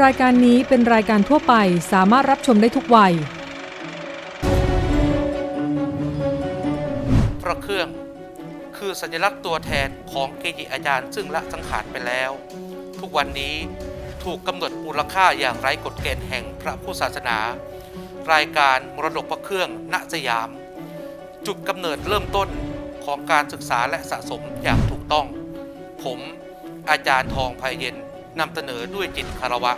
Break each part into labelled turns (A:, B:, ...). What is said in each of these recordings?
A: รายการนี้เป็นรายการทั่วไปสามารถรับชมได้ทุกวัย
B: พระเครื่อง คือสัญลักษณ์ตัวแทนของเกจิอาจารย์ซึ่งละสังขารไปแล้ว ทุกวันนี้ถูกกำหนดมูลค่าอย่างไร้กฎเกณฑ์แห่งพระพุทธศาสนา รายการมรดกพระเครื่องณสยาม จุดกำเนิดเริ่มต้นของการศึกษาและสะสมอย่างถูกต้อง ผมอาจารย์ทองภัยเย็นนำเสนอด้วยจิตคารวะ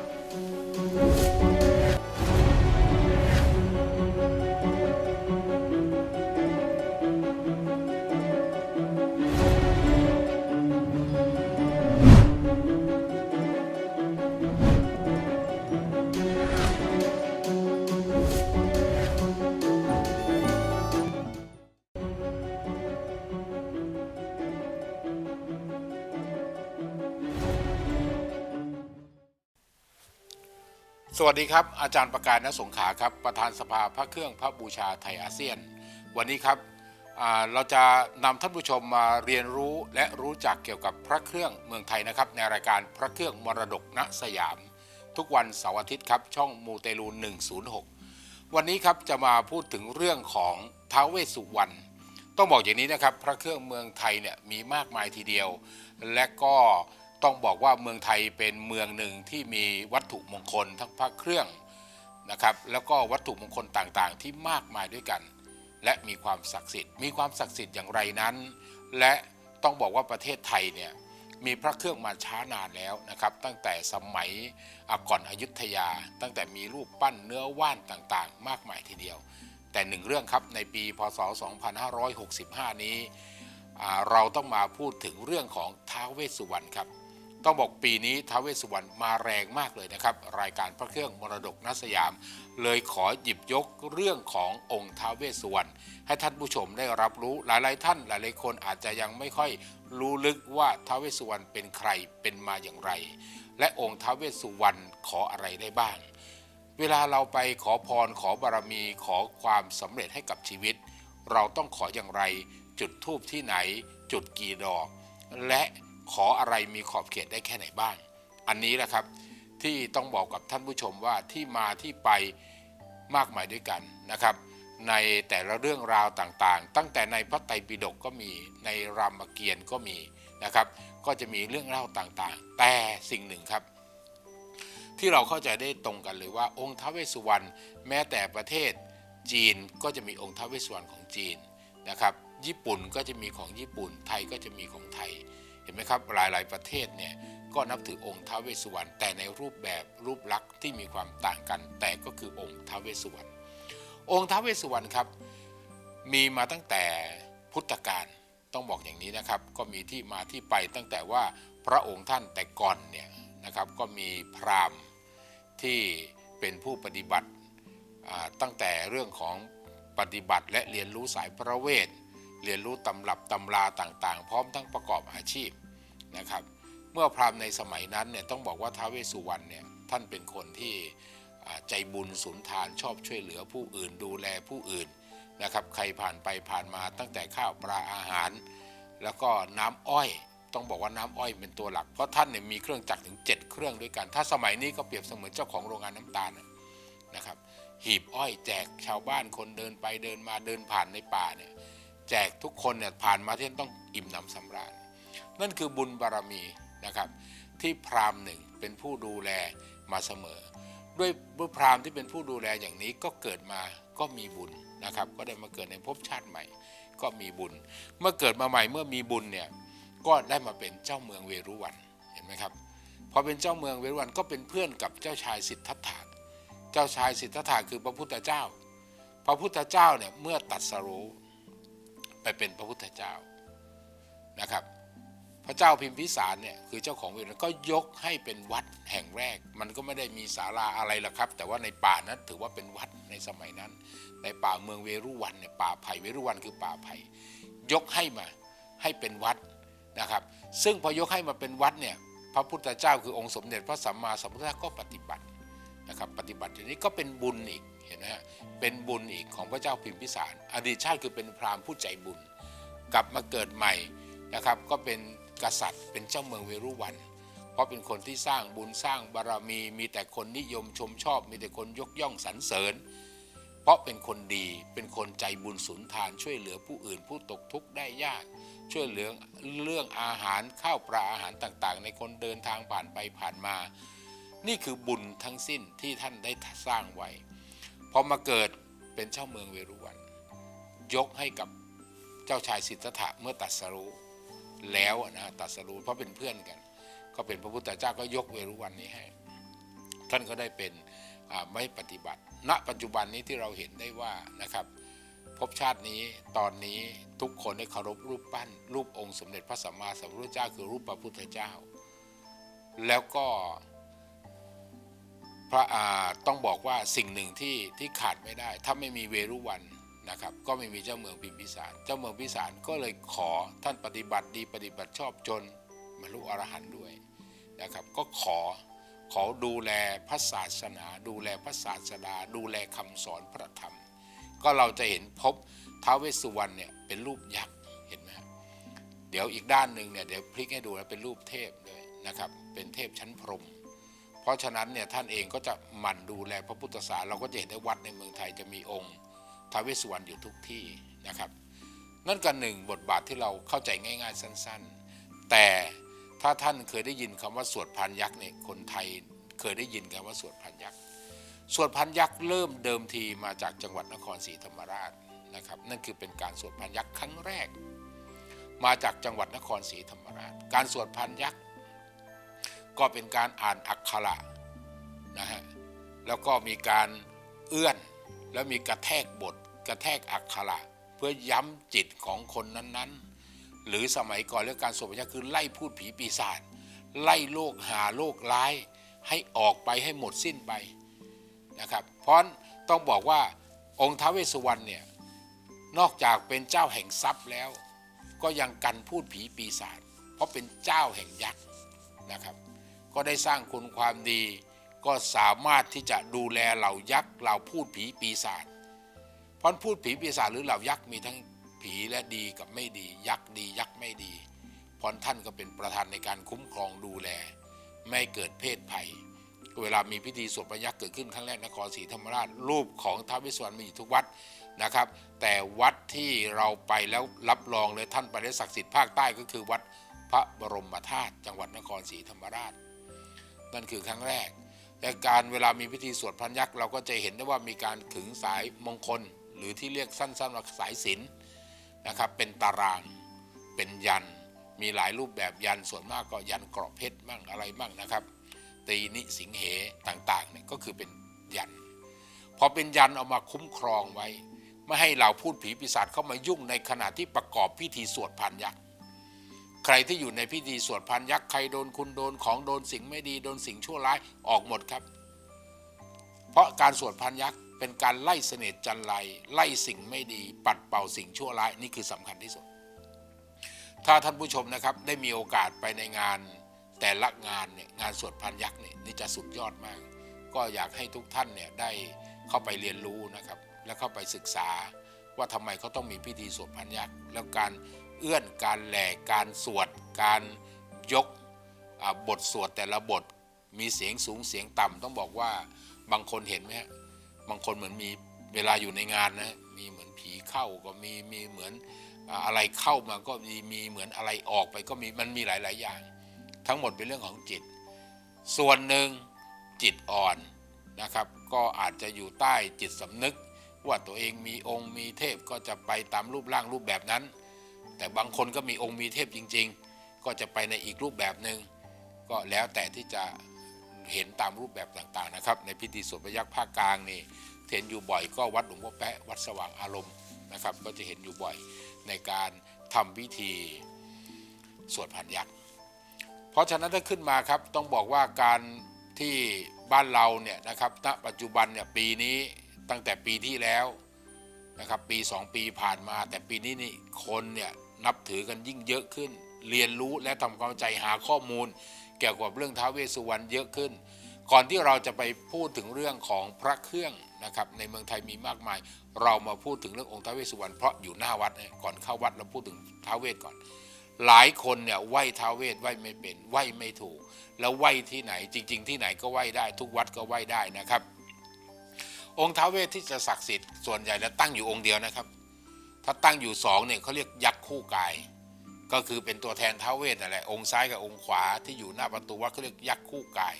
C: วัสดีครับ อาจารย์ประการณสงขาครับ ประธานสภาพระเครื่องพระบูชาไทยอาเซียน วันนี้ครับเราจะนำท่านผู้ชมมาเรียนรู้และรู้จักเกี่ยวกับพระเครื่องเมืองไทยนะครับ ในรายการพระเครื่องมรดกณสยาม ทุกวันเสาร์อาทิตย์ครับ ช่องมูเตลู106 วันนี้ครับจะมาพูดถึงเรื่องของท้าวเวสสุวรรณต้องบอกอย่างนี้นะครับ พระเครื่องเมืองไทยเนี่ยมีมากมายทีเดียว และก็ ต้องบอกว่าเมืองไทยเป็นเมืองหนึ่งที่มีวัตถุมงคลทั้งพระเครื่องนะครับแล้วก็วัตถุมงคลต่างๆ ที่มากมายด้วยกัน และมีความศักดิ์สิทธิ์ มีความศักดิ์สิทธิ์อย่างไรนั้น และต้องบอกว่าประเทศไทยเนี่ยมีพระเครื่องมาช้านานแล้วนะครับ ตั้งแต่สมัยก่อนอยุธยา ตั้งแต่มีรูปปั้นเนื้อว่านต่างๆ มากมายทีเดียว แต่หนึ่งเรื่องครับในปีพศ 2565 นี้อ่าเราต้องมาพูดถึงเรื่องของท้าวเวสสุวรรณครับ ต้องบอกปีนี้ท้าวเวสสุวรรณมาแรงมากเลยนะครับ รายการพระเครื่องมรดกนสยาม เลยขอหยิบยกเรื่องขององค์ท้าวเวสสุวรรณให้ท่านผู้ชมได้รับรู้หลายๆ ท่านหลายๆคนอาจจะยังไม่ค่อยรู้ลึกว่าท้าวเวสสุวรรณเป็นใครเป็นมาอย่างไร และองค์ท้าวเวสสุวรรณขออะไรได้บ้าง เวลาเราไปขอพรขอบารมีขอความสำเร็จให้กับชีวิต เราต้องขออย่างไร จุดทูบที่ไหน จุดกี่ดอก และ ขออะไรมีขอบเขตได้แค่ไหนบ้าง อันนี้แหละครับที่ต้องบอกกับท่านผู้ชมว่าที่มาที่ไปมากมายด้วยกันนะครับ ในแต่ละเรื่องราวต่างๆ ตั้งแต่ในพระไตรปิฎกก็มีในรามเกียรติ์ก็มีนะครับ ก็จะมีเรื่องเล่าต่างๆ แต่สิ่งหนึ่งครับ ที่เราเข้าใจได้ตรงกันเลยว่าองค์ท้าวเวสสุวรรณแม้แต่ประเทศจีนก็จะมีองค์ท้าวเวสสุวรรณของจีนนะครับ ญี่ปุ่นก็จะมีของญี่ปุ่นไทยก็จะมีของไทย เห็นไหมครับหลาย ๆ ประเทศเนี่ยก็นับถือองค์ท้าวเวสสุวรรณแต่ในรูปแบบรูปลักษณ์ที่มีความต่างกัน แต่ก็คือองค์ท้าวเวสสุวรรณองค์ท้าวเวสสุวรรณครับ มีมาตั้งแต่พุทธกาลต้องบอกอย่างนี้นะครับ ก็มีที่มาที่ไปตั้งแต่ว่าพระองค์ท่านแต่ก่อนเนี่ยนะครับก็มีพราหมณ์ที่เป็นผู้ปฏิบัติตั้งแต่เรื่องของปฏิบัติและเรียนรู้สายพระเวท เรียนรู้ตำรับตำราต่างๆ พร้อมทั้งประกอบอาชีพนะครับ เมื่อพราหมณ์ในสมัยนั้นเนี่ยต้องบอกว่าท้าวเวสสุวรรณเนี่ยท่านเป็นคนที่ใจบุญสุนทานชอบช่วยเหลือผู้อื่นดูแลผู้อื่นนะครับใครผ่านไปผ่านมาตั้งแต่ข้าวปลาอาหาร แล้วก็น้ำอ้อยต้องบอกว่าน้ำอ้อยเป็นตัวหลัก เพราะท่านเนี่ยมีเครื่องจักรถึง 7 เครื่องด้วยกัน ถ้าสมัยนี้ก็เปรียบเสมือนเจ้าของโรงงานน้ำตาลนะครับ หีบอ้อยแจกชาวบ้านคนเดินไปเดินมาเดินผ่านในป่าเนี่ย แจกทุกคนเนี่ยผ่านมาที่นั่นต้องอิ่มหนำสำราญ นั่นคือบุญบารมีนะครับ ที่พราหมณ์หนึ่งเป็นผู้ดูแลมาเสมอ ด้วยด้วยพราหมณ์ที่เป็นผู้ดูแลอย่างนี้ก็เกิดมาก็มีบุญนะครับ ก็ได้มาเกิดในภพชาติใหม่ ก็มีบุญ เมื่อเกิดมาใหม่เมื่อมีบุญเนี่ยก็ได้มาเป็นเจ้าเมืองเวรุวันเห็นไหมครับพอเป็นเจ้าเมืองเวรุวันก็เป็นเพื่อนกับเจ้าชายสิทธัตถะเจ้าชายสิทธัตถะคือพระพุทธเจ้า พระพุทธเจ้าเนี่ยเมื่อตัดสรู้ ไปเป็นพระพุทธเจ้านะครับ พระเจ้าพิมพิสารเนี่ยคือเจ้าของเวรก็ยกให้เป็นวัดแห่งแรก มันก็ไม่ได้มีศาลาอะไรหรอกครับ แต่ว่าในป่านั้นถือว่าเป็นวัดในสมัยนั้น ในป่าเมืองเวรุวันเนี่ยป่าไผ่เวรุวันคือป่าไผ่ยกให้มาให้เป็นวัดนะครับ ซึ่งพอยกให้มาเป็นวัดเนี่ยพระพุทธเจ้าคือองค์สมเด็จพระสัมมาสัมพุทธเจ้าก็ปฏิบัตินะครับ ปฏิบัติอย่างนี้ก็เป็นบุญอีก นไหมฮะเป็นบุญอีกของพระเจ้าพิมพิสาร อดีตชาติคือเป็นพราหมณ์ผู้ใจบุญ กลับมาเกิดใหม่นะครับก็เป็นกษัตริย์เป็นเจ้าเมืองเวรุวัน เพราะเป็นคนที่สร้างบุญสร้างบารมี มีแต่คนนิยมชมชอบ มีแต่คนยกย่องสรรเสริญ เพราะเป็นคนดีเป็นคนใจบุญสุนทาน ช่วยเหลือผู้อื่นผู้ตกทุกข์ได้ยาก ช่วยเหลือเรื่องอาหารข้าวปลาอาหารต่างๆ ในคนเดินทางผ่านไปผ่านมา นี่คือบุญทั้งสิ้นที่ท่านได้สร้างไว้ พอมาเกิดเป็นเจ้าเมืองเวรุวัน ยกให้กับเจ้าชายสิทธัตถะเมื่อตัดสรู้แล้วนะตัดสรู้เพราะเป็นเพื่อนกัน ก็เป็นพระพุทธเจ้าก็ยกเวรุวันนี้ให้ ท่านก็ได้เป็นไม่ปฏิบัติ ณ ปัจจุบันนี้ที่เราเห็นได้ว่านะครับภพชาตินี้ตอนนี้ทุกคนได้เคารพรูปปั้น รูปองค์สมเด็จพระสัมมาสัมพุทธเจ้า คือรูปพระพุทธเจ้า แล้วก็ พระอาต้องบอกว่าสิ่งหนึ่งที่ที่ขาดไม่ได้ ถ้าไม่มีเวรุวันนะครับ ก็ไม่มีเจ้าเมืองพิมพิสาร เจ้าเมืองพิสารก็เลยขอท่านปฏิบัติดีปฏิบัติชอบจนบรรลุอรหันต์ด้วยนะครับ ก็ขอขอดูแลพระศาสนา ดูแลพระศาสดา ดูแลคำสอนพระธรรม ก็เราจะเห็นพบท้าวเวสสุวรรณเนี่ยเป็นรูปยักษ์เห็นไหมครับเดี๋ยวอีกด้านหนึ่งเนี่ยเดี๋ยวพลิกให้ดูนะเป็นรูปเทพเลยนะครับ เป็นเทพชั้นพรหม เพราะฉะนั้นเนี่ยท่านเองก็จะหมั่นดูแลพระพุทธศาสนาเราก็จะเห็นได้วัดในเมืองไทยจะมีองค์ทาวเวสสุวรรณอยู่ทุกที่นะครับ นั่นก็หนึ่งบทบาทที่เราเข้าใจง่าย ๆ สั้น ๆ แต่ถ้าท่านเคยได้ยินคำว่าสวดพันยักษ์เนี่ยคนไทยเคยได้ยินคำว่าสวดพันยักษ์สวดพันยักษ์เริ่มเดิมทีมาจากจังหวัดนครศรีธรรมราชนะครับ นั่นคือเป็นการสวดพันยักษ์ครั้งแรก มาจากจังหวัดนครศรีธรรมราช การสวดพันยักษ์ ก็เป็นการอ่านอักขระนะฮะแล้วก็มีการเอื้อน แล้วมีกระแทกบท กระแทกอักขระเพื่อย้ำจิตของคนนั้นๆ หรือสมัยก่อนเรื่องการสวดพยัญชะคือไล่พูดผีปีศาจไล่โรคหาโรคร้าย ให้ออกไปให้หมดสิ้นไปนะครับเพราะต้องบอกว่าองค์ท้าวเวสสุวรรณเนี่ยนอกจากเป็นเจ้าแห่งทรัพย์แล้ว ก็ยังกันพูดผีปีศาจเพราะเป็นเจ้าแห่งยักษ์นะครับ ก็ได้สร้างคุณความดี ก็สามารถที่จะดูแลเหล่ายักษ์เหล่าพูดผีปีศาจเพราะพูดผีปีศาจหรือเหล่ายักษ์มีทั้งผีและดีกับไม่ดี ยักษ์ดียักษ์ไม่ดีเพราะท่านก็เป็นประธานในการคุ้มครองดูแล ไม่เกิดเพศภัย เวลามีพิธีสวดพระยักษ์เกิดขึ้นครั้งแรกนครศรีธรรมราชรูปของท้าววสสุวรรณมีอยู่ทุกวัดนะครับ แต่วัดที่เราไปแล้วรับรองเลยท่านไปได้ศักดิ์สิทธิ์ภาคใต้ก็คือวัดพระบรมธาตุจังหวัดนครศรีธรรมราช นั่นคือครั้งแรกแต่การเวลามีพิธีสวดพันยักษ์เราก็จะเห็นได้ว่ามีการขึงสายมงคล หรือที่เรียกสั้นๆว่าสายสิญจนนะครับ เป็นตาราง เป็นยัน มีหลายรูปแบบยันส่วนมากก็ยันเกราะเพชรบ้างอะไรบ้างนะครับ ตีนิสิงเหต่างๆเนี่ยก็คือเป็นยันพอเป็นยันเอามาคุ้มครองไว้ ไม่ให้เหล่าพูดผีปีศาจเข้ามายุ่งในขณะที่ประกอบพิธีสวดพันยักษ์ ใครที่อยู่ในพิธีสวดพันยักษ์ใครโดนคุณโดนของโดนสิ่งไม่ดีโดนสิ่งชั่วร้ายออกหมดครับ เพราะการสวดพันยักษ์เป็นการไล่เสน่ห์จันไรไล่สิ่งไม่ดี ปัดเป่าสิ่งชั่วร้ายนี่คือสำคัญที่สุด ถ้าท่านผู้ชมนะครับได้มีโอกาสไปในงานแต่ละงานเนี่ยงานสวดพันยักษ์เนี่ยนี่จะสุดยอดมาก ก็อยากให้ทุกท่านเนี่ยได้เข้าไปเรียนรู้นะครับ แล้วเข้าไปศึกษาว่าทำไมเขาต้องมีพิธีสวดพันยักษ์แล้วการ เอื้อน การแหล่การสวด การยกบทสวดแต่ละบทมีเสียงสูงเสียงต่ำต้องบอกว่าบางคนเห็นไหมฮะบางคนเหมือนมีเวลาอยู่ในงานนะมีเหมือนผีเข้าก็มีมีเหมือนอ่าอะไรเข้ามาก็มีมีเหมือนอะไรออกไปก็มีมันมีหลาย ๆ อย่าง ทั้งหมดเป็นเรื่องของจิต ส่วนหนึ่งจิตอ่อนนะครับ ก็อาจจะอยู่ใต้จิตสำนึก ว่าตัวเองมีองค์มีเทพก็จะไปตามรูปร่างรูปแบบนั้น แต่บางคนก็มีองค์มีเทพจริง ๆ ก็จะไปในอีกรูปแบบหนึ่งก็แล้วแต่ที่จะเห็นตามรูปแบบต่างๆนะครับ ในพิธีสวดพระยักษ์ภาคกลางนี่เห็นอยู่บ่อยก็วัดหลวงพ่อแปะวัดสว่างอารมณ์นะครับ ก็จะเห็นอยู่บ่อยในการทำพิธีสวดพันยักษ์เพราะฉะนั้นถ้าขึ้นมาครับต้องบอกว่าการที่บ้านเราเนี่ยนะครับณปัจจุบันเนี่ยปีนี้ตั้งแต่ปีที่แล้ว นะครับปี 2 ปีผ่านมา แต่ปีนี้นี่คนเนี่ยนับถือกันยิ่งเยอะขึ้น เรียนรู้และทำความเข้าใจหาข้อมูล เกี่ยวกับเรื่องท้าวเวสสุวรรณเยอะขึ้น ก่อนที่เราจะไปพูดถึงเรื่องของพระเครื่องนะครับในเมืองไทยมีมากมาย เรามาพูดถึงเรื่ององค์ท้าวเวสสุวรรณเพราะอยู่หน้าวัดเนี่ยก่อนเข้าวัดเราพูดถึงท้าวเวสก่อน หลายคนเนี่ยไหว้ท้าวเวสไหว้ไม่เป็นไหว้ไม่ถูก แล้วไหว้ที่ไหนจริง ๆ ที่ไหนก็ไหว้ได้ ทุกวัดก็ไหว้ได้นะครับ องค์ท้าวเวสที่จะศักดิ์สิทธิ์ส่วนใหญ่แล้วตั้งอยู่องค์เดียวนะครับ ถ้าตั้งอยู่สองเนี่ยเขาเรียกยักษ์คู่กาย ก็คือเป็นตัวแทนท้าวเวสนั่นแหละองค์ซ้ายกับองค์ขวาที่อยู่หน้าประตูวัดเขาเรียกยักษ์คู่กาย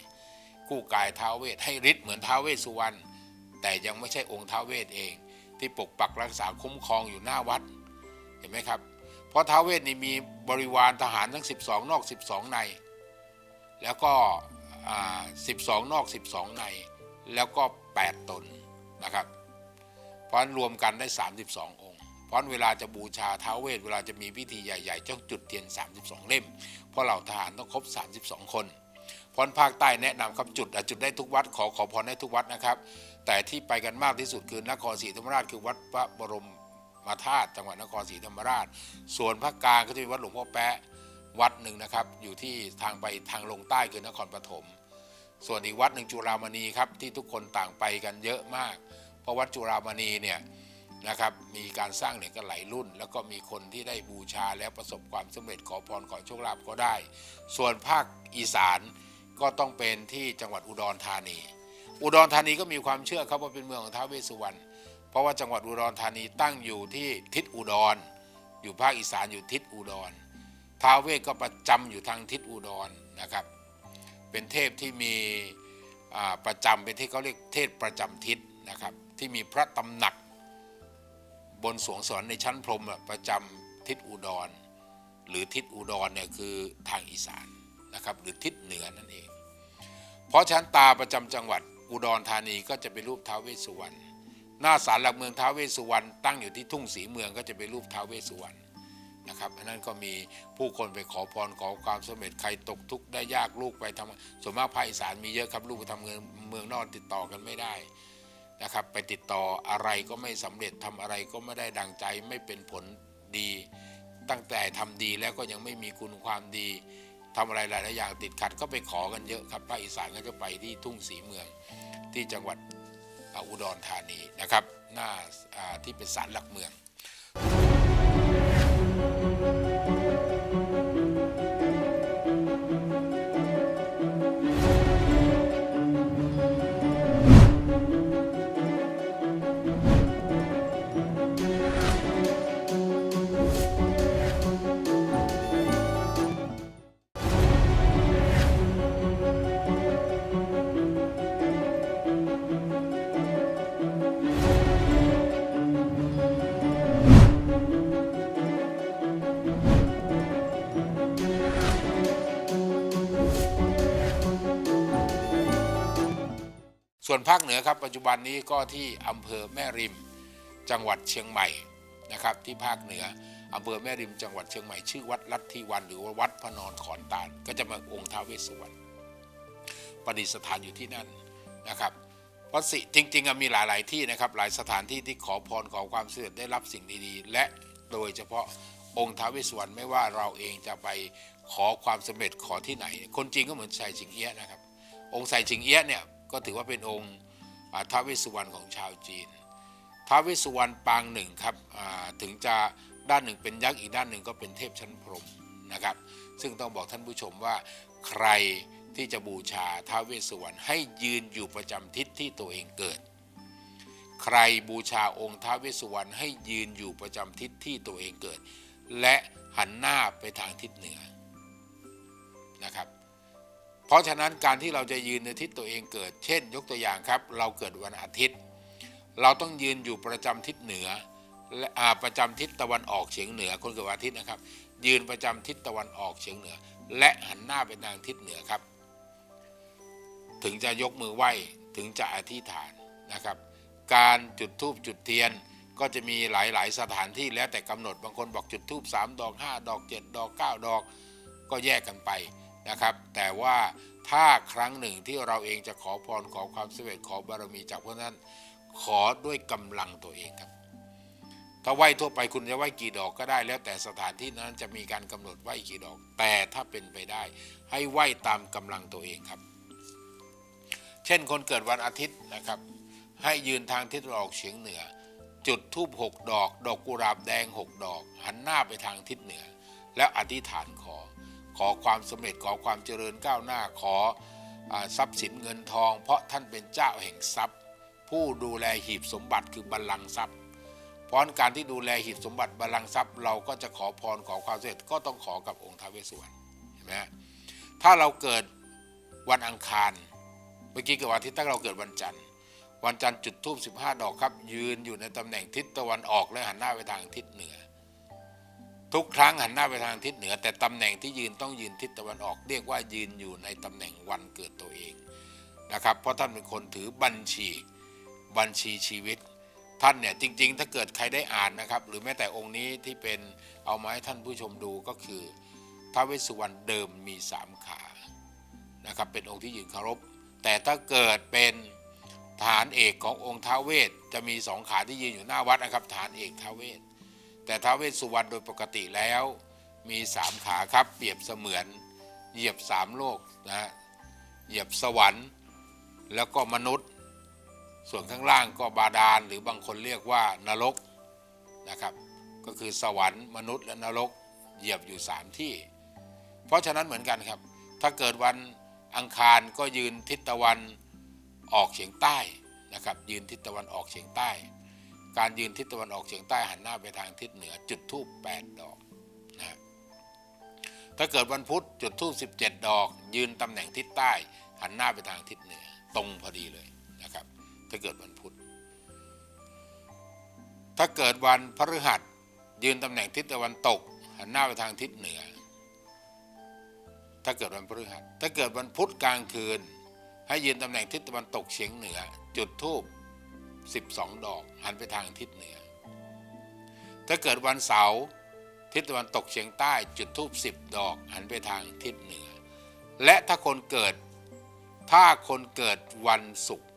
C: คู่กายท้าวเวสให้ฤทธิ์เหมือนท้าวเวสสุวรรณแต่ยังไม่ใช่องค์ท้าวเวสเอง ที่ปกปักรักษาคุ้มครองอยู่หน้าวัดเห็นไหมครับ เพราะท้าวเวสนี่มีบริวารทหารทั้ง 12 นอก 12 ใน แล้วก็อ่า12 นอก 12 ใน แล้วก็ 8 ตน นะครับเพราะนั้นรวมกันได้ 32 องค์ เพราะนั้นเวลาจะบูชาท้าวเวสเวลาจะมีพิธีใหญ่ๆต้องจุดเทียน 32 เล่ม เพราะเหล่าทหารต้องครบ 32 คนเพราะภาคใต้แนะนำครับจุดอะจุดได้ทุกวัดขอขอพรได้ทุกวัดนะครับ แต่ที่ไปกันมากที่สุดคือนครศรีธรรมราชคือวัดพระบรมมาธาตุจังหวัดนครศรีธรรมราช ส่วนภาคกลางก็จะมีวัดหลวงพ่อแปะวัดหนึ่งนะครับ อยู่ที่ทางไปทางลงใต้คือนครปฐมส่วนอีกวัดหนึ่งจุฬามณีครับที่ทุกคนต่างไปกันเยอะมาก เพราะวัดจุฬามณีเนี่ยนะครับมีการสร้างเหรียญกันหลายรุ่น แล้วก็มีคนที่ได้บูชาแล้วประสบความสำเร็จขอพรขอโชคลาภก็ได้ ส่วนภาคอีสานก็ต้องเป็นที่จังหวัดอุดรธานี อุดรธานีก็มีความเชื่อครับว่าเป็นเมืองของท้าวเวสสุวรรณเพราะว่าจังหวัดอุดรธานีตั้งอยู่ที่ทิศอุดร อยู่ภาคอีสานอยู่ทิศอุดรท้าวเวสก็ประจำอยู่ทางทิศอุดรนะครับ เป็นเทพที่มีประจำเป็นที่เขาเรียกเทพประจำทิศนะครับ ที่มีพระตำหนัก บนสวงสวรรค์ในชั้นพรมประจำทิศอุดร หรือทิศอุดรเนี่ยคือทางอีสานนะครับหรือทิศเหนือนั่นเอง เพราะฉะนั้นตาประจำจังหวัดอุดรธานีก็จะเป็นรูปท้าวเวสสุวรรณหน้าศาลหลักเมืองท้าวเวสสุวรรณตั้งอยู่ที่ทุ่งศรีเมืองก็จะเป็นรูปท้าวเวสสุวรรณนะครับอันนั้นก็มีผู้คนไปขอพรขอความสำเร็จใครตกทุกข์ได้ยากลูกไปทำส่วนมากภาคอีสานมีเยอะครับลูกไปทำเงินเมืองนอกติดต่อกันไม่ได้ นะครับ ไปติดต่ออะไรก็ไม่สำเร็จทำอะไรก็ไม่ได้ดังใจไม่เป็นผลดี ตั้งแต่ทำดีแล้วก็ยังไม่มีคุณความดีทำอะไรหลาย ๆ อย่างติดขัดก็ไปขอกันเยอะครับภาคอีสานก็จะไปที่ทุ่งศรีเมืองที่จังหวัดอุดรธานีนะครับ หน้าอ่าที่เป็นศาลหลักเมือง ส่วนภาคเหนือครับปัจจุบันนี้ก็ที่อำเภอแม่ริมจังหวัดเชียงใหม่นะครับที่ภาคเหนืออำเภอแม่ริมจังหวัดเชียงใหม่ชื่อวัดลัทธิวันหรือว่าวัดพระนอนขอนตาลก็จะมาองค์ท้าวเวสสุวรรณประดิษฐานอยู่ที่นั่นนะครับเพราะสิจริงๆมีหลายๆที่นะครับหลายสถานที่ที่ขอพรขอความสำเร็จได้รับสิ่งดีๆ และโดยเฉพาะองค์ท้าวเวสสุวรรณไม่ว่าเราเองจะไปขอความสำเร็จขอที่ไหน คนจีนก็เหมือนไซชิงเอี้ยนะครับ องค์ไซชิงเอี้ยเนี่ย ก็ถือว่าเป็นองค์ท้าวเวสสุวรรณของชาวจีนท้าวเวสสุวรรณปางหนึ่งครับถึงจะด้านหนึ่งเป็นยักษ์อีกด้านหนึ่งก็เป็นเทพชั้นพรหมนะครับ ซึ่งต้องบอกท่านผู้ชมว่าใครที่จะบูชาท้าวเวสสุวรรณให้ยืนอยู่ประจำทิศที่ตัวเองเกิด ใครบูชาองค์ท้าวเวสสุวรรณให้ยืนอยู่ประจำทิศที่ตัวเองเกิด และหันหน้าไปทางทิศเหนือนะครับ ราะฉะนั้นการที่เราจะยืนในทิศตัวเองเกิด เช่น ยกตัวอย่างครับ เราเกิดวันอาทิตย์ เราต้องยืนอยู่ประจำทิศเหนือและประจำทิศตะวันออกเฉียงเหนือคนเกิดวันอาทิตย์นะครับ ยืนประจำทิศตะวันออกเฉียงเหนือ และหันหน้าไปทางทิศเหนือครับ ถึงจะยกมือไหว้ถึงจะอธิษฐานนะครับ การจุดธูปจุดเทียนก็จะมีหลาย ๆ สถานที่แล้วแต่กำหนดบางคนบอกจุดธูป3ดอก 5 ดอก 7 ดอก 9 ดอก ก็แยกกันไป นะครับ แต่ว่าถ้าครั้งหนึ่งที่เราเองจะขอพรขอความสำเร็จขอบารมีจากพวกนั้นขอด้วยกำลังตัวเองครับ ถ้าไหว้ทั่วไปคุณจะไหว้กี่ดอกก็ได้ แล้วแต่สถานที่นั้นจะมีการกำหนดไหว้กี่ดอก แต่ถ้าเป็นไปได้ ให้ไหว้ตามกำลังตัวเองครับ เช่นคนเกิดวันอาทิตย์นะครับ ให้ยืนทางทิศตะวันออกเฉียงเหนือ จุดทูบหกดอก ดอกกุหลาบแดงหกดอก หันหน้าไปทางทิศเหนือ แล้วอธิษฐานขอ ขอความสำเร็จขอความเจริญก้าวหน้าขอทรัพย์สินเงินทอง เพราะท่านเป็นเจ้าแห่งทรัพย์ ผู้ดูแลหีบสมบัติคือบัลลังก์ทรัพย์เพราะการที่ดูแลหีบสมบัติบัลลังก์ทรัพย์เราก็จะขอพรขอความสำเร็จก็ต้องขอกับองค์ท้าวเวสสุวรรณเห็นไหมถ้าเราเกิดวันอังคารเมื่อกี้กิดวันอาทิตย์ถ้าเราเกิดวันจันทร์ วันจันทร์จุดทูบ15 ดอกครับ ยืนอยู่ในตำแหน่งทิศตะวันออกและหันหน้าไปทางทิศเหนือ ทุกครั้งหันหน้าไปทางทิศเหนือ แต่ตำแหน่งที่ยืนต้องยืนทิศตะวันออก เรียกว่ายืนอยู่ในตำแหน่งวันเกิดตัวเองนะครับ เพราะท่านเป็นคนถือบัญชีบัญชีชีวิต ท่านเนี่ยจริง ๆ ถ้าเกิดใครได้อ่านนะครับ หรือแม้แต่องค์นี้ที่เป็นเอามาให้ท่านผู้ชมดูก็คือท้าวเวสสุวรรณเดิมมีสามขานะครับเป็นองค์ที่ยืนเคารพ แต่ถ้าเกิดเป็นฐานเอกขององค์ท้าวเวสจะมีสองขาที่ยืนอยู่หน้าวัดนะครับฐานเอกท้าวเวส แต่ท้าวเวสสุวรรณโดยปกติแล้วมีสามขาครับเปรียบเสมือน เหยียบสามโลกนะฮะเหยียบสวรรค์แล้วก็มนุษย์ ส่วนข้างล่างก็บาดาลหรือบางคนเรียกว่านรกนะครับก็คือสวรรค์มนุษย์และนรกเหยียบอยู่สามที่ เพราะฉะนั้นเหมือนกันครับ ถ้าเกิดวันอังคารก็ยืนทิศตะวันออกเฉียงใต้นะครับยืนทิศตะวันออกเฉียงใต้ การยืนทิศตะวันออกเฉียงใต้หันหน้าไปทางทิศเหนือ จุดทูบ8ดอกนะฮะถ้าเกิดวันพุธจุดทูบ17ดอก ยืนตำแหน่งทิศใต้ หันหน้าไปทางทิศเหนือ ตรงพอดีเลยนะครับ ถ้าเกิดวันพุธถ้าเกิดวันพฤหัสยืนตำแหน่งทิศตะวันตก หันหน้าไปทางทิศเหนือ ถ้าเกิดวันพฤหัสถ้าเกิดวันพุธกลางคืน ให้ยืนตำแหน่งทิศตะวันตกเฉียงเหนือ จุดทูบ 12 ดอก หันไปทางทิศเหนือ ถ้าเกิดวันเสาร์ทิศตะวันตกเฉียงใต้จุดทูบ10 ดอก หันไปทางทิศเหนือ และถ้าคนเกิดถ้าคนเกิดวันศุกร์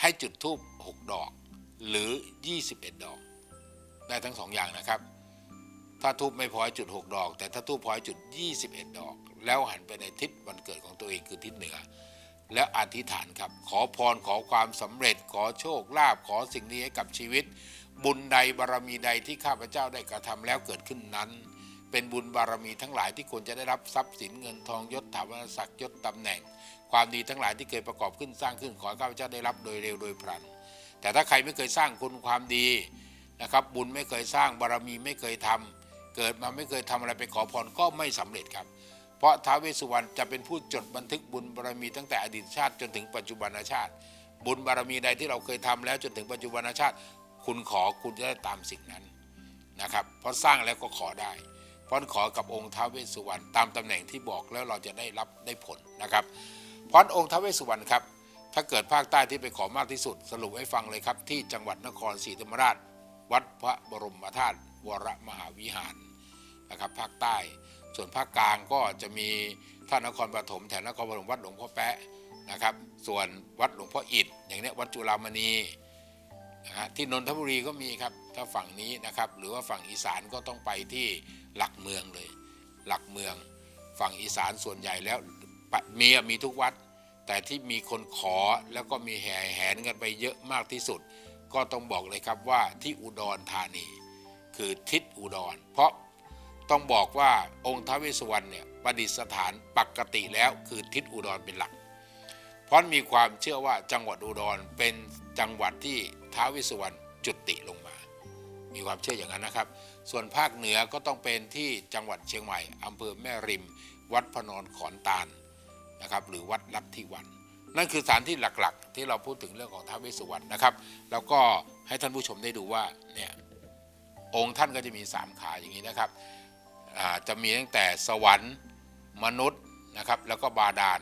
C: ให้จุดทูบ6 ดอก หรือ 21 ดอก ได้ทั้งสองอย่างนะครับ ถ้าทูบไม่พอให้จุด 6 ดอก แต่ถ้าทูบพอให้จุด 21 ดอก แล้วหันไปในทิศวันเกิดของตัวเองคือทิศเหนือ แล้วอธิษฐานครับ ขอพรขอความสำเร็จ ขอโชคลาภขอสิ่งนี้ให้กับชีวิต บุญใดบารมีใดที่ข้าพเจ้าได้กระทำแล้วเกิดขึ้นนั้น เป็นบุญบารมีทั้งหลายที่ควรจะได้รับทรัพย์สินเงินทองยศถาวรศักดิ์ยศตำแหน่ง ความดีทั้งหลายที่เคยประกอบขึ้นสร้างขึ้นขอข้าพเจ้าได้รับโดยเร็วโดยพลัน แต่ถ้าใครไม่เคยสร้างคุณความดีนะครับ บุญไม่เคยสร้างบารมีไม่เคยทำเกิดมาไม่เคยทำอะไรไปขอพรก็ไม่สำเร็จครับ เพราะท้าวเวสสุวรรณจะเป็นผู้จดบันทึกบุญบารมีตั้งแต่อดีตชาติจนถึงปัจจุบันชาติ บุญบารมีใดที่เราเคยทำแล้วจนถึงปัจจุบันชาติ คุณขอคุณจะได้ตามสิ่งนั้นนะครับเพราะสร้างแล้วก็ขอได้เพราะขอกับองค์ท้าวเวสสุวรรณตามตำแหน่งที่บอกแล้วเราจะได้รับได้ผลนะครับเพราะองค์ท้าวเวสสุวรรณครับถ้าเกิดภาคใต้ที่ไปขอมากที่สุด สรุปให้ฟังเลยครับ ที่จังหวัดนครศรีธรรมราช วัดพระบรมธาตุวรมหาวิหารนะครับภาคใต้ ส่วนภาคกลางก็จะมีท่านนครปฐมแถวนครปฐมวัดหลวงพ่อแปะนะครับ ส่วนวัดหลวงพ่ออิฐอย่างเนี้ยวัดจุฬามณีนะฮะที่นนทบุรีก็มีครับถ้าฝั่งนี้นะครับ หรือว่าฝั่งอีสานก็ต้องไปที่หลักเมืองเลย หลักเมือง ฝั่งอีสานส่วนใหญ่แล้วมีมีทุกวัด แต่ที่มีคนขอแล้วก็มีแห่แหนกันไปเยอะมากที่สุด ก็ต้องบอกเลยครับว่าที่อุดรธานี คือทิศอุดร เพราะ ต้องบอกว่าองค์ท้าวเวสสุวรรณเนี่ยประดิษฐานปกติแล้วคือทิศอุดรเป็นหลัก เพราะมีความเชื่อว่าจังหวัดอุดรเป็นจังหวัดที่ท้าวเวสสุวรรณจุติลงมา มีความเชื่ออย่างนั้นนะครับ ส่วนภาคเหนือก็ต้องเป็นที่จังหวัดเชียงใหม่อำเภอแม่ริม วัดพนนขอนตาลนะครับหรือวัดลัทธิวันนั่นคือสถานที่หลักๆ ที่เราพูดถึงเรื่องของท้าวเวสสุวรรณนะครับ แล้วก็ให้ท่านผู้ชมได้ดูว่าเนี่ยองค์ท่านก็จะมีสามขาอย่างนี้นะครับ จะมีตั้งแต่สวรรค์มนุษย์นะครับแล้วก็บาดาล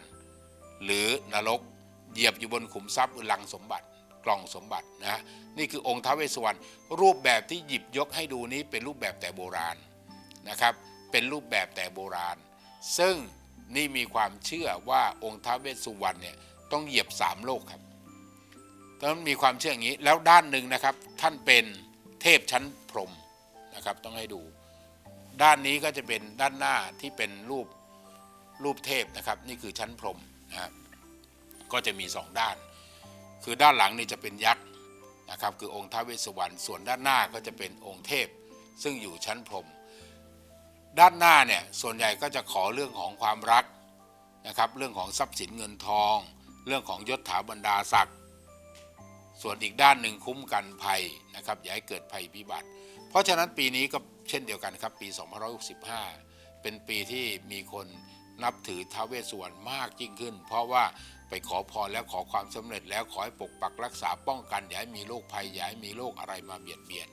C: หรือนรกเหยียบอยู่บนขุมทรัพย์หรือลังสมบัติกล่องสมบัตินะนี่คือองค์ท้าวเวสสุวรรณรูปแบบที่หยิบยกให้ดูนี้เป็นรูปแบบแต่โบราณนะครับเป็นรูปแบบแต่โบราณ ซึ่งนี่มีความเชื่อว่าองค์ท้าวเวสสุวรรณเนี่ยต้องเหยียบสามโลกครับต้อนนั้นมีความเชื่ออย่างนี้แล้วด้านหนึ่งนะครับท่านเป็นเทพชั้นพรหมนะครับต้องให้ดู ด้านนี้ก็จะเป็นด้านหน้าที่เป็นรูปรูปเทพนะครับ นี่คือชั้นพรมนะครับก็จะมีสองด้าน คือด้านหลังนี่จะเป็นยักษ์นะครับ คือองค์ท้าวเวสสุวรรณส่วนด้านหน้าก็จะเป็นองค์เทพ ซึ่งอยู่ชั้นพรมด้านหน้าเนี่ยส่วนใหญ่ก็จะขอเรื่องของความรักนะครับ เรื่องของทรัพย์สินเงินทอง เรื่องของยศถาบรรดาศักดิ์ส่วนอีกด้านหนึ่งคุ้มกันภัยนะครับอย่าให้เกิดภัยพิบัติ เพราะฉะนั้นปีนี้ก็ เช่นเดียวกันครับปี 2565 เป็นปีที่มีคนนับถือท้าวเวสสุวรรณมากยิ่งขึ้น เพราะว่าไปขอพรแล้วขอความสำเร็จแล้วขอให้ปกปักรักษาป้องกันอย่าให้มีโรคภัยอย่าให้มีโรคอะไรมาเบียดเบียน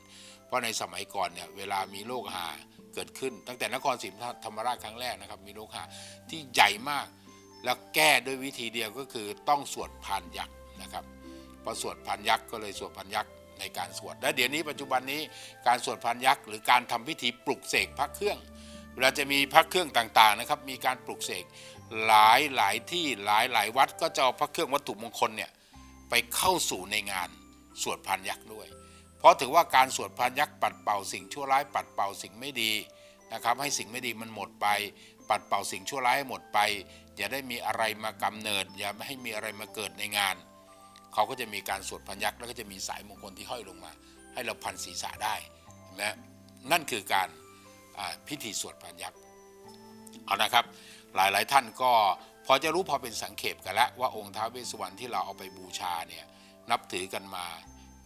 C: เพราะในสมัยก่อนเนี่ยเวลามีโรคหาเกิดขึ้น ตั้งแต่นครศรีธรรมราชครั้งแรกนะครับ มีโรคหาที่ใหญ่มาก แล้วแก้ด้วยวิธีเดียวก็คือต้องสวดพานยักษ์นะครับพอสวดพันยักษ์ก็เลยสวดพันยักษ์ ในการสวด และเดี๋ยวนี้ปัจจุบันนี้การสวดพันยักษ์หรือการทำพิธีปลุกเสกพระเครื่อง เวลาจะมีพระเครื่องต่างๆนะครับ มีการปลุกเสกหลายหลายที่หลายหลายวัดก็จะเอาพระเครื่องวัตถุมงคลเนี่ยไปเข้าสู่ในงานสวดพันยักษ์ด้วย เพราะถือว่าการสวดพันยักษ์ปัดเป่าสิ่งชั่วร้ายปัดเป่าสิ่งไม่ดีนะครับให้สิ่งไม่ดีมันหมดไป ปัดเป่าสิ่งชั่วร้ายให้หมดไป อย่าได้มีอะไรมากำเนิด อย่าไม่ให้มีอะไรมาเกิดในงาน เขาก็จะมีการสวดพันยักษ์แล้วก็จะมีสายมงคลที่ห้อยลงมา ให้เราพันศีรษะได้เห็นไหมนั่นคือการพิธีสวดพันยักษ์เอานะครับ หลายๆท่านก็พอจะรู้พอเป็นสังเขปกันแล้วว่าองค์ท้าวเวสสุวรรณที่เราเอาไปบูชาเนี่ยนับถือกันมา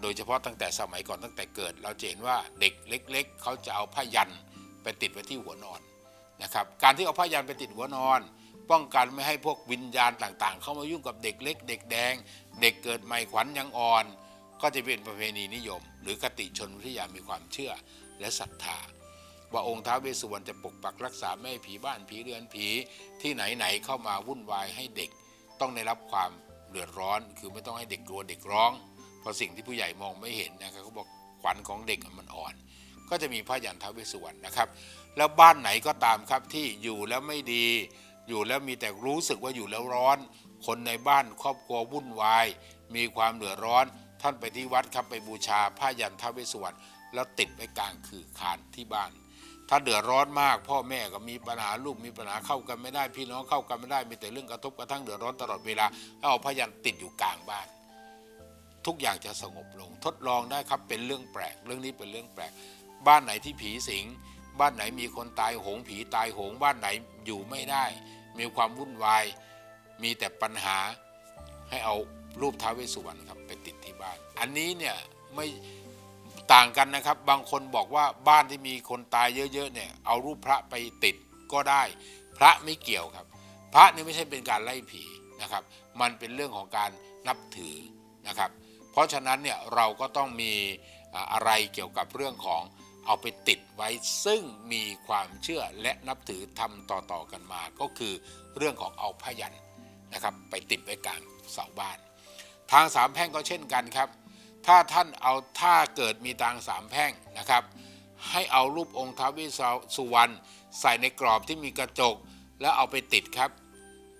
C: โดยเฉพาะตั้งแต่สมัยก่อนตั้งแต่เกิด เราจะเห็นว่าเด็กเล็ก ๆ เขาจะเอาผ้ายันไปติดไว้ที่หัวนอนนะครับการที่เอาผ้ายันไปติดหัวนอน ป้องกันไม่ให้พวกวิญญาณต่างๆ เข้ามายุ่งกับเด็กเล็ก เด็กแดง เด็กเกิดใหม่ขวัญยังอ่อน ก็จะเป็นประเพณีนิยม หรือคติชนวิทยามีความเชื่อและศรัทธา ว่าองค์ท้าวเวสสุวรรณจะปกปักรักษาไม่ให้ผีบ้านผีเรือนผีที่ไหนๆเข้ามาวุ่นวายให้เด็ก ต้องได้รับความเดือดร้อน คือไม่ต้องให้เด็กกลัวเด็กร้อง เพราะสิ่งที่ผู้ใหญ่มองไม่เห็นนะครับเขาบอกขวัญของเด็กมันอ่อน ก็จะมีพระยันท้าวเวสสุวรรณนะครับ แล้วบ้านไหนก็ตามครับที่อยู่แล้วไม่ดี อยู่แล้วมีแต่รู้สึกว่าอยู่แล้วร้อน คนในบ้านครอบครัววุ่นวาย มีความเดือดร้อน ท่านไปที่วัดครับไปบูชาผ้ายันท้าวเวสวรรณแล้วติดไว้กลางคือคานที่บ้าน ถ้าเดือดร้อนมาก พ่อแม่ก็มีปัญหาลูกมีปัญหาเข้ากันไม่ได้ พี่น้องเข้ากันไม่ได้มีแต่เรื่องกระทบกระทั่งเดือดร้อนตลอดเวลาเอาผ้ายันติดอยู่กลางบ้าน ทุกอย่างจะสงบลง ทดลองได้ครับเป็นเรื่องแปลก เรื่องนี้เป็นเรื่องแปลก บ้านไหนที่ผีสิงบ้านไหนมีคนตายโหงผีตายโหงบ้านไหนอยู่ไม่ได้ มีความวุ่นวาย มีแต่ปัญหาให้เอารูปท้าวเวสสุวรรณครับไปติดที่บ้าน อันนี้เนี่ยไม่ต่างกันนะครับ บางคนบอกว่าบ้านที่มีคนตายเยอะๆเนี่ยเอารูปพระไปติดก็ได้ พระไม่เกี่ยวครับ พระนี่ไม่ใช่เป็นการไล่ผีนะครับ มันเป็นเรื่องของการนับถือนะครับ เพราะฉะนั้นเนี่ยเราก็ต้องมีอ่าอะไรเกี่ยวกับเรื่องของ เอาไปติดไว้ซึ่งมีความเชื่อและนับถือทำต่อๆกันมา ก็คือเรื่องของเอาพยันนะครับไปติดไว้กลางเสาบ้าน ทางสามแพร่งก็เช่นกันครับ ถ้าท่านเอาถ้าเกิดมีทางสามแพร่งนะครับ ให้เอารูปองค์ท้าวเวสสุวรรณใส่ในกรอบที่มีกระจก แล้วเอาไปติดครับ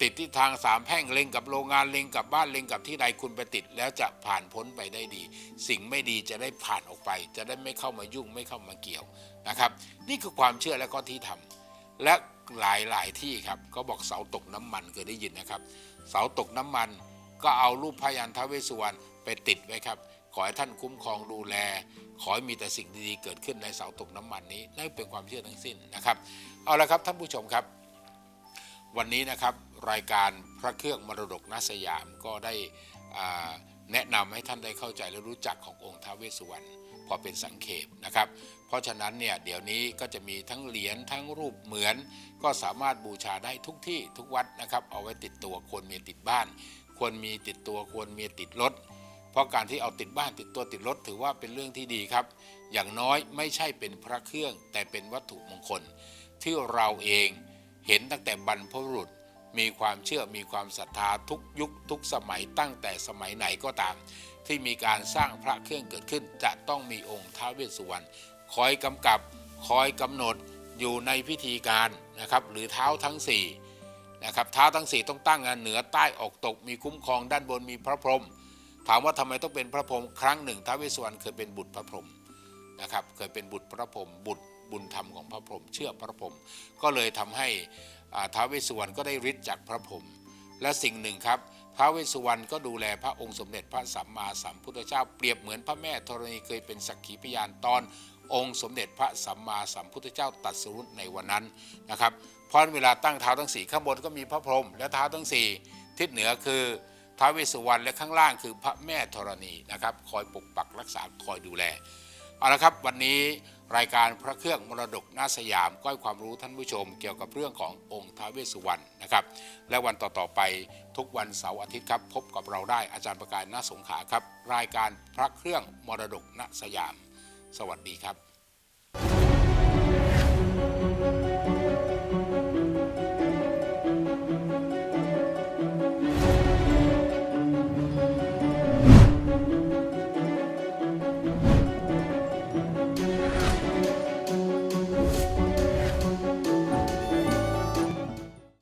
C: ติดที่ทางสามแพร่งเล็งกับโรงงานเล็งกับบ้านเล็งกับที่ใดคุณไปติด แล้วจะผ่านพ้นไปได้ดี สิ่งไม่ดีจะได้ผ่านออกไป จะได้ไม่เข้ามายุ่งไม่เข้ามาเกี่ยวนะครับ นี่คือความเชื่อและก็ที่ทำและหลายหลายที่ครับก็บอกเสาตกน้ำมันเคยได้ยินนะครับ เสาตกน้ำมัน ก็เอารูปพยันทาวเวสุวรรณไปติดไว้ครับ ขอให้ท่านคุ้มครองดูแล ขอให้มีแต่สิ่งดีๆเกิดขึ้นในเสาตกน้ำมันนี้นั่นเป็นความเชื่อทั้งสิ้นนะครับ เอาละครับท่านผู้ชมครับ วันนี้นะครับรายการพระเครื่องมรดกนาสยามก็ได้แนะนำให้ท่านได้เข้าใจและรู้จักขององค์ท้าวเวสสุวรรณพอเป็นสังเขปนะครับ เพราะฉะนั้นเนี่ยเดี๋ยวนี้ก็จะมีทั้งเหรียญทั้งรูปเหมือน ก็สามารถบูชาได้ทุกที่ทุกวัดนะครับ เอาไว้ติดตัวควรมีติดบ้าน ควรมีติดตัวควรมีติดรถเพราะการที่เอาติดบ้านติดตัวติดรถถือว่าเป็นเรื่องที่ดีครับ อย่างน้อยไม่ใช่เป็นพระเครื่องแต่เป็นวัตถุมงคลที่เราเอง เห็นตั้งแต่บรรพบุรุษมีความเชื่อมีความศรัทธาทุกยุคทุกสมัยตั้งแต่สมัยไหนก็ตาม ที่มีการสร้างพระเครื่องเกิดขึ้น จะต้องมีองค์ท้าวเวสสุวรรณคอยกำกับคอยกำหนดอยู่ในพิธีการนะครับหรือเท้าทั้งสี่นะครับเท้าทั้งสี่ต้องตั้งกันเหนือใต้ออกตกมีคุ้มครองด้านบนมีพระพรหมถามว่าทำไมต้องเป็นพระพรหมครั้งหนึ่งท้าวเวสสุวรรณเคยเป็นบุตรพระพรหมนะครับเคยเป็นบุตรพระพรหมบุตร บุญธรรมของพระพรหมเชื่อพระพรหมก็เลยทำให้ท้าวเวสสุวรรณก็ได้ฤทธิ์จากพระพรหมและสิ่งหนึ่งครับท้าวเวสสุวรรณก็ดูแลพระองค์สมเด็จพระสัมมาสัมพุทธเจ้าเปรียบเหมือนพระแม่ธรณีเคยเป็นสักขีพยานตอนองค์สมเด็จพระสัมมาสัมพุทธเจ้าตัดสรุปในวันนั้นนะครับเพราะเวลาตั้งเท้าทั้งสี่ข้างบนก็มีพระพรหมและเท้าทั้งสี่ทิศเหนือคือท้าวเวสสุวรรณและข้างล่างคือพระแม่ธรณีนะครับ คอยปกปักรักษาคอยดูแล เอาละครับวันนี้รายการพระเครื่องมรดกนาสยามก็ให้ความรู้ท่านผู้ชมเกี่ยวกับเรื่องขององค์ท้าวเวสสุวรรณนะครับ และวันต่อๆไปทุกวันเสาร์อาทิตย์ครับ พบกับเราได้อาจารย์ประกายณสงขาครับ รายการพระเครื่องมรดกนาสยาม สวัสดีครับ